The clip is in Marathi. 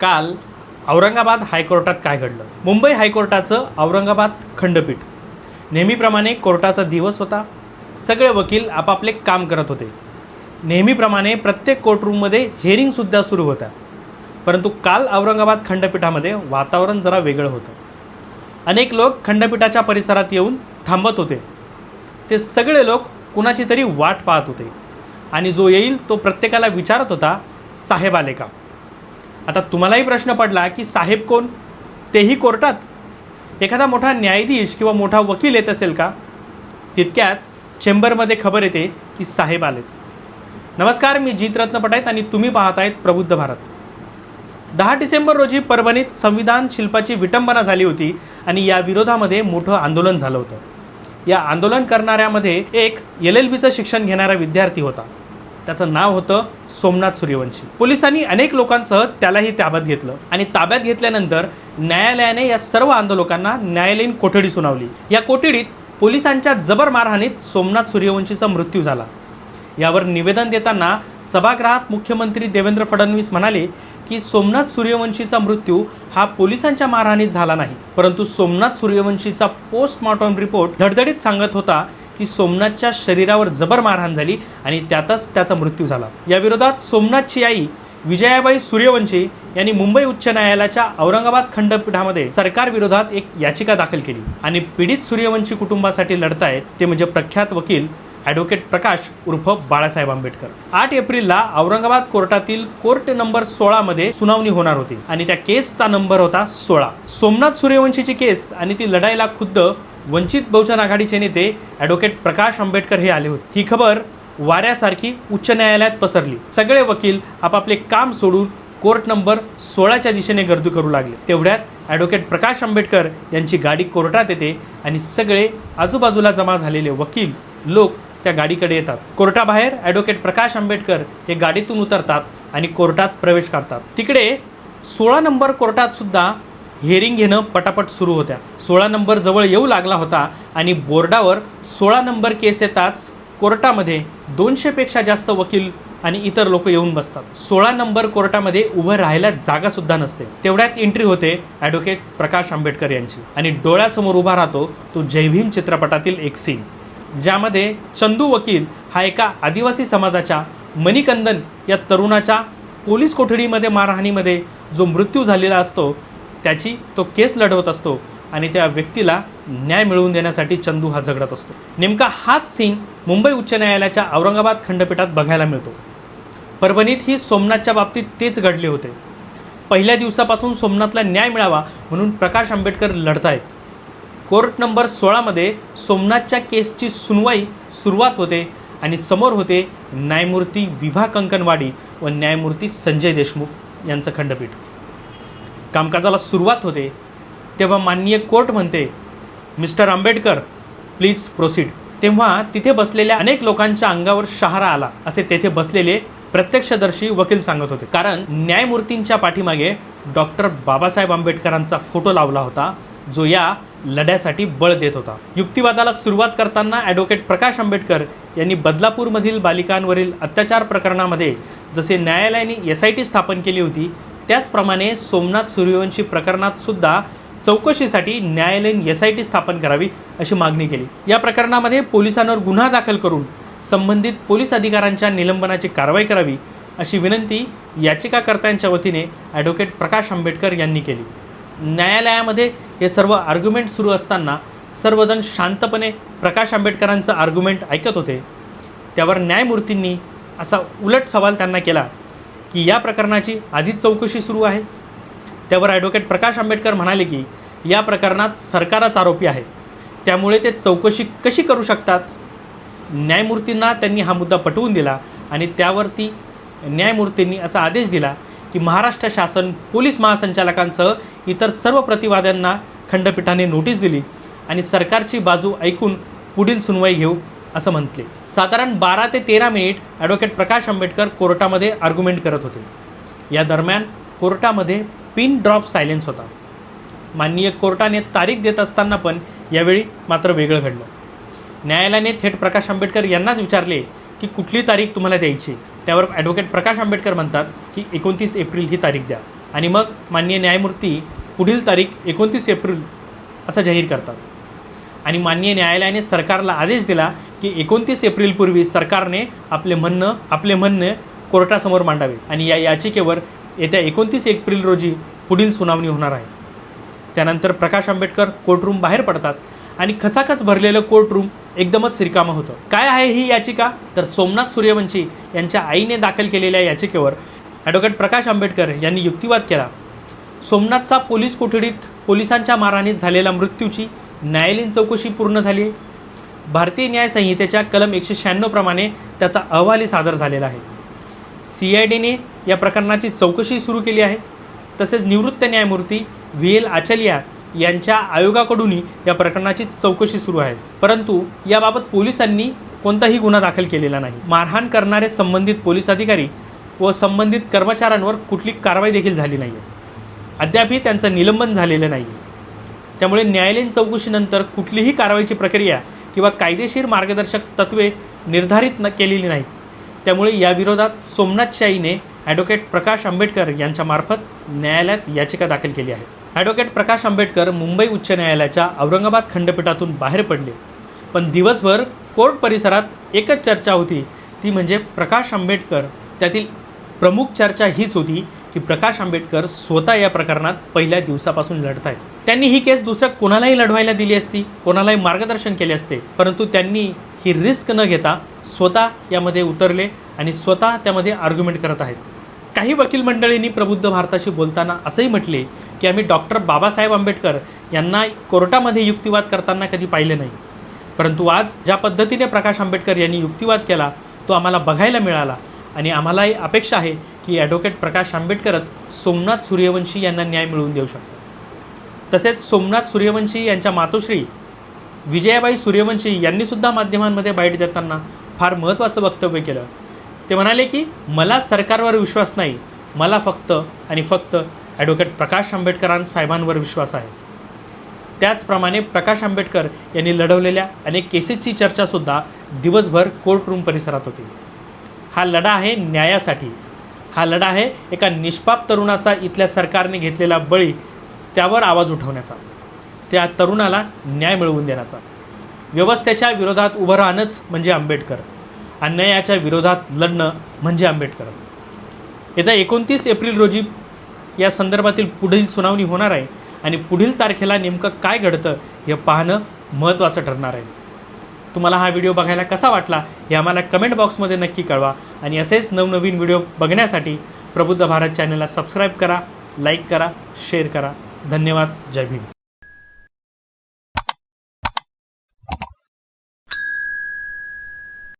काल औरंगाबाद हायकोर्टात काय घडलं? मुंबई हायकोर्टाचं औरंगाबाद खंडपीठ. नेहमीप्रमाणे कोर्टाचा दिवस होता. सगळे वकील आपापले काम करत होते. नेहमीप्रमाणे प्रत्येक कोर्टरूममध्ये हेअरिंगसुद्धा सुरू होत्या. परंतु काल औरंगाबाद खंडपीठामध्ये वातावरण जरा वेगळं होतं. अनेक लोक खंडपीठाच्या परिसरात येऊन थांबत होते. ते सगळे लोक कुणाची तरी वाट पाहत होते. आणि जो येईल तो प्रत्येकाला विचारत होता साहेब आले का? आता तुम्हालाही प्रश्न पडला की साहेब कोण? तेही कोर्टात? एखादा मोठा न्यायाधीश किंवा मोठा वकील येत असेल का? तितक्याच चेंबरमध्ये खबर येते की साहेब आलेत. नमस्कार मी जीतरत्न पटायत आणि तुम्ही पाहत आहेत प्रबुद्ध भारत. दहा डिसेंबर रोजी परभणीत संविधान शिल्पाची विटंबना झाली होती आणि या विरोधामध्ये मोठं आंदोलन झालं होतं. या आंदोलन करणाऱ्यामध्ये एक एल एल बीचं शिक्षण घेणारा विद्यार्थी होता. त्याचं नाव होतं सोमनाथ सूर्यवंशी. पोलिसांनी अनेक लोकांसह त्यालाही ताब्यात घेतलं. आणि ताब्यात घेतल्यानंतर न्यायालयाने या सर्व आंदोलकांना न्यायालयीन कोठडी सुनावली. या कोठडीत पोलिसांच्या जबर मारहाणीत सोमनाथ सूर्यवंशीचा मृत्यू झाला. यावर निवेदन देताना सभागृहात मुख्यमंत्री देवेंद्र फडणवीस म्हणाले की सोमनाथ सूर्यवंशीचा मृत्यू हा पोलिसांच्या मारहाणीत झाला नाही. परंतु सोमनाथ सूर्यवंशीचा पोस्टमॉर्टम रिपोर्ट धडधडीत सांगत होता की सोमनाथच्या शरीरावर जबर मारहाण झाली आणि त्यातच त्याचा मृत्यू झाला. या विरोधात सोमनाथची आई विजयाबाई सूर्यवंशी यांनी मुंबई उच्च न्यायालयाच्या औरंगाबाद खंडपीठामध्ये सरकार विरोधात एक याचिका दाखल केली. आणि पीडित सूर्यवंशी कुटुंबासाठी लढतायत ते म्हणजे प्रख्यात वकील ॲडव्होकेट प्रकाश उर्फ बाळासाहेब आंबेडकर. आठ एप्रिलला औरंगाबाद कोर्टातील कोर्ट नंबर सोळामध्ये सुनावणी होणार होती आणि त्या केसचा नंबर होता सोळा. सोमनाथ सूर्यवंशीची केस आणि ती लढायला खुद्द वंचित बहुजन आघाडीचे नेते ॲडव्होकेट प्रकाश आंबेडकर हे आले होते. ही खबर वाऱ्यासारखी उच्च न्यायालयात पसरली. सगळे वकील आपापले काम सोडून कोर्ट नंबर सोळाच्या दिशेने गर्दी करू लागले. तेवढ्यात ॲडव्होकेट प्रकाश आंबेडकर यांची गाडी कोर्टात येते आणि सगळे आजूबाजूला जमा झालेले वकील लोक त्या गाडीकडे येतात. कोर्टाबाहेर ॲडव्होकेट प्रकाश आंबेडकर हे गाडीतून उतरतात आणि कोर्टात प्रवेश करतात. तिकडे सोळा नंबर कोर्टात सुद्धा हेरिंग घेणं पटापट सुरू होत्या. सोळा नंबर जवळ येऊ लागला होता आणि बोर्डावर सोळा नंबर केस येताच कोर्टामध्ये दोनशेपेक्षा जास्त वकील आणि इतर लोक येऊन बसतात. सोळा नंबर कोर्टामध्ये उभं राहायला जागा सुद्धा नसते. तेवढ्यात एंट्री होते ॲडव्होकेट प्रकाश आंबेडकर यांची. आणि डोळ्यासमोर उभा राहतो तो जयभीम चित्रपटातील एक सीन ज्यामध्ये चंदू वकील हा एका आदिवासी समाजाच्या मणिकंदन या तरुणाच्या पोलीस कोठडीमध्ये मारहाणीमध्ये जो मृत्यू झालेला असतो त्याची तो केस लढवत असतो आणि त्या व्यक्तीला न्याय मिळवून देण्यासाठी चंदू हा झगडत असतो. नेमका हाच सीन मुंबई उच्च न्यायालयाच्या औरंगाबाद खंडपीठात बघायला मिळतो. परभणीत ही सोमनाथच्या बाबतीत तेच घडले होते. पहिल्या दिवसापासून सोमनाथला न्याय मिळावा म्हणून प्रकाश आंबेडकर लढतायत. कोर्ट नंबर सोळामध्ये सोमनाथच्या केसची सुनवाई सुरुवात होते आणि समोर होते न्यायमूर्ती विभा कंकणवाडी व न्यायमूर्ती संजय देशमुख यांचं खंडपीठ. कामकाजाला सुरुवात होते तेव्हा माननीय कोर्ट म्हणते मिस्टर आंबेडकर प्लीज प्रोसीड. तेव्हा तिथे बसलेल्या अनेक लोकांच्या अंगावर शहारा आला असे तेथे बसलेले प्रत्यक्षदर्शी वकील सांगत होते. कारण न्यायमूर्तींच्या पाठीमागे डॉक्टर बाबासाहेब आंबेडकरांचा फोटो लावला होता जो या लढ्यासाठी बळ देत होता. युक्तिवादाला सुरुवात करताना ॲडव्होकेट प्रकाश आंबेडकर यांनी बदलापूरमधील बालिकांवरील अत्याचार प्रकरणामध्ये जसे न्यायालयाने एस आय टी स्थापन केली होती त्याचप्रमाणे सोमनाथ सूर्यवंशी प्रकरणात सुद्धा चौकशीसाठी न्यायालयीन एस आय टी स्थापन करावी अशी मागणी केली. या प्रकरणामध्ये पोलिसांवर गुन्हा दाखल करून संबंधित पोलीस अधिकाऱ्यांच्या निलंबनाची कारवाई करावी अशी विनंती याचिकाकर्त्यांच्या वतीने ॲडव्होकेट प्रकाश आंबेडकर यांनी केली. न्यायालयामध्ये हे सर्व आर्ग्युमेंट सुरू असताना सर्वजण शांतपणे प्रकाश आंबेडकरांचं आर्ग्युमेंट ऐकत होते. त्यावर न्यायमूर्तींनी असा उलट सवाल त्यांना केला की या प्रकरणाची आधीच चौकशी सुरू आहे. त्यावर ॲडव्होकेट प्रकाश आंबेडकर म्हणाले की या प्रकरणात सरकारच आरोपी आहे. त्यामुळे ते चौकशी कशी करू शकतात? न्यायमूर्तींना त्यांनी हा मुद्दा पटवून दिला आणि त्यावरती न्यायमूर्तींनी असा आदेश दिला की महाराष्ट्र शासन पोलीस महासंचालकांसह इतर सर्व प्रतिवाद्यांना खंडपीठाने नोटीस दिली आणि सरकारची बाजू ऐकून पुढील सुनवाई घेऊ. असं म्हटले. साधारण बारा ते तेरा मिनिट ॲडव्होकेट प्रकाश आंबेडकर कोर्टामध्ये आर्ग्युमेंट करत होते. या दरम्यान कोर्टामध्ये पिन ड्रॉप सायलेन्स होता. माननीय कोर्टाने तारीख देत असताना पण यावेळी मात्र वेगळं घडलं. न्यायालयाने थेट प्रकाश आंबेडकर यांनाच विचारले की कुठली तारीख तुम्हाला द्यायची? त्यावर ॲडव्होकेट प्रकाश आंबेडकर म्हणतात की एकोणतीस एप्रिल ही तारीख द्या. आणि मग माननीय न्यायमूर्ती पुढील तारीख एकोणतीस एप्रिल असं जाहीर करतात. आणि माननीय न्यायालयाने सरकारला आदेश दिला की एकोणतीस एप्रिलपूर्वी सरकारने आपले म्हणणं आपले म्हणणे कोर्टासमोर मांडावे. आणि या याचिकेवर येत्या एकोणतीस एप्रिल रोजी पुढील सुनावणी होणार आहे. त्यानंतर प्रकाश आंबेडकर कोर्टरूम बाहेर पडतात आणि खचाखच भरलेलं कोर्टरूम एकदमच रिकामं होतं. काय आहे ही याचिका? तर सोमनाथ सूर्यवंशी यांच्या आईने दाखल केलेल्या याचिकेवर ॲडव्होकेट प्रकाश आंबेडकर यांनी युक्तिवाद केला. सोमनाथचा पोलीस कोठडीत पोलिसांच्या मारहाणीत झालेल्या मृत्यूची न्यायालयीन चौकशी पूर्ण झाली. भारतीय न्याय संहितेच्या कलम एकशे शहाण्णवप्रमाणे त्याचा अहवालही सादर झालेला आहे. सी आय डीने या प्रकरणाची चौकशी सुरू केली आहे. तसेच निवृत्त न्यायमूर्ती व्ही एल आचलिया यांच्या आयोगाकडूनही या प्रकरणाची चौकशी सुरू आहे. परंतु याबाबत पोलिसांनी कोणताही गुन्हा दाखल केलेला नाही. मारहाण करणारे संबंधित पोलीस अधिकारी व संबंधित कर्मचाऱ्यांवर कुठली कारवाई देखील झाली नाही आहे अद्यापही त्यांचं निलंबन झालेलं नाही त्यामुळे न्यायालयीन चौकशीनंतर कुठलीही कारवाईची प्रक्रिया किंवा कायदेशीर मार्गदर्शक तत्वे निर्धारित न केलेली नाहीत. त्यामुळे याविरोधात सोमनाथशाहीने ॲडव्होकेट प्रकाश आंबेडकर यांच्यामार्फत न्यायालयात याचिका दाखल केली आहे. ॲडव्होकेट प्रकाश आंबेडकर मुंबई उच्च न्यायालयाच्या औरंगाबाद खंडपीठातून बाहेर पडले. पण दिवसभर कोर्ट परिसरात एकच चर्चा होती. ती म्हणजे प्रकाश आंबेडकर. त्यातील प्रमुख चर्चा हीच होती की प्रकाश आंबेडकर स्वतः या प्रकरणात पहिल्या दिवसापासून लढत आहेत त्यांनी ही केस दुसऱ्या कोणालाही लढवायला दिली असती कोणालाही मार्गदर्शन केले असते परंतु त्यांनी ही रिस्क न घेता स्वतः यामध्ये उतरले आणि स्वतः त्यामध्ये आर्ग्युमेंट करत आहेत. काही वकील मंडळींनी प्रबुद्ध भारताशी बोलताना असंही म्हटले की आम्ही डॉक्टर बाबासाहेब आंबेडकर यांना कोर्टामध्ये युक्तिवाद करताना कधी पाहिले नाही. परंतु आज ज्या पद्धतीने प्रकाश आंबेडकर यांनी युक्तिवाद केला तो आम्हाला बघायला मिळाला आणि आम्हालाही अपेक्षा आहे की ॲडव्होकेट प्रकाश आंबेडकरच सोमनाथ सूर्यवंशी यांना न्याय मिळवून देऊ शकतात तसेच सोमनाथ सूर्यवंशी यांच्या मातोश्री विजयाबाई सूर्यवंशी यांनीसुद्धा माध्यमांमध्ये बाईट देताना फार महत्त्वाचं वक्तव्य केलं. ते म्हणाले की मला सरकारवर विश्वास नाही. मला फक्त आणि फक्त ॲडव्होकेट प्रकाश आंबेडकरांसाहेबांवर विश्वास आहे. त्याचप्रमाणे प्रकाश आंबेडकर यांनी लढवलेल्या अनेक केसेसची चर्चासुद्धा दिवसभर कोर्टरूम परिसरात होती. हा लढा आहे न्यायासाठी. हा लढा आहे एका निष्पाप तरुणाचा इथल्या सरकारने घेतलेला बळी त्यावर आवाज उठवण्याचा. त्या तरुणाला न्याय मिळवून देण्याचा. व्यवस्थेच्या विरोधात उभं राहणंच म्हणजे आंबेडकर. अन्यायाच्या विरोधात लढणं म्हणजे आंबेडकर. येत्या एकोणतीस एप्रिल रोजी या संदर्भातील पुढील सुनावणी होणार आहे आणि पुढील तारखेला नेमकं काय घडतं हे पाहणं महत्त्वाचं ठरणार आहे. तुम्हाला हा व्हिडिओ बघायला कसा वाटला हे आम्हाला कमेंट बॉक्समध्ये नक्की कळवा आणि असेच नवनवीन व्हिडिओ बघण्यासाठी प्रबुद्ध भारत चॅनलला सबस्क्राईब करा लाईक करा शेअर करा. धन्यवाद जय भीम.